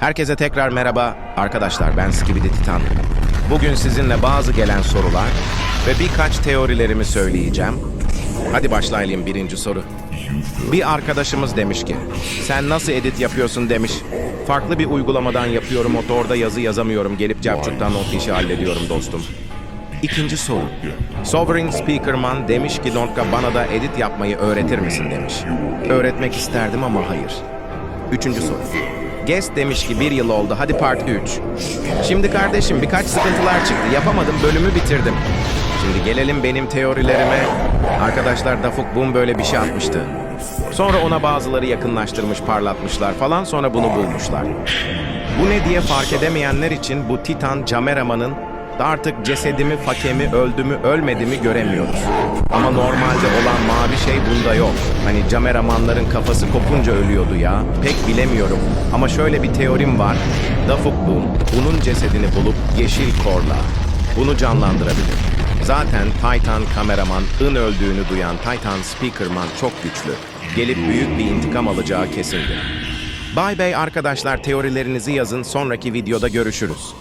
Herkese tekrar merhaba. Arkadaşlar ben Skibidi Titan. Bugün sizinle bazı gelen sorular ve birkaç teorilerimi söyleyeceğim. Hadi başlayalım birinci soru. Bir arkadaşımız demiş ki, sen nasıl edit yapıyorsun demiş. Farklı bir uygulamadan yapıyorum, motorda yazı yazamıyorum, gelip capcuktan not işi hallediyorum dostum. İkinci soru. Sovereign Speakerman demiş ki Nonka bana da edit yapmayı öğretir misin demiş. Öğretmek isterdim ama hayır. Üçüncü soru. Guest demiş ki bir yıl oldu hadi part 3. Şimdi kardeşim birkaç sıkıntılar çıktı yapamadım bölümü bitirdim. Şimdi gelelim benim teorilerime. Arkadaşlar Dafuk Boom böyle bir şey atmıştı. Sonra ona bazıları yakınlaştırmış parlatmışlar falan sonra bunu bulmuşlar. Bu ne diye fark edemeyenler için bu Titan Cameraman'ın artık cesedimi, fakemi, öldü mü, ölmedi mi göremiyoruz. Ama normalde olan mavi şey bunda yok. Hani cameramanların kafası kopunca ölüyordu ya. Pek bilemiyorum. Ama şöyle bir teorim var. Dafuk Boom bunun cesedini bulup yeşil korla bunu canlandırabilir. Zaten Titan kameraman ın öldüğünü duyan Titan Speakerman çok güçlü. Gelip büyük bir intikam alacağı kesindi. Bay bay arkadaşlar teorilerinizi yazın sonraki videoda görüşürüz.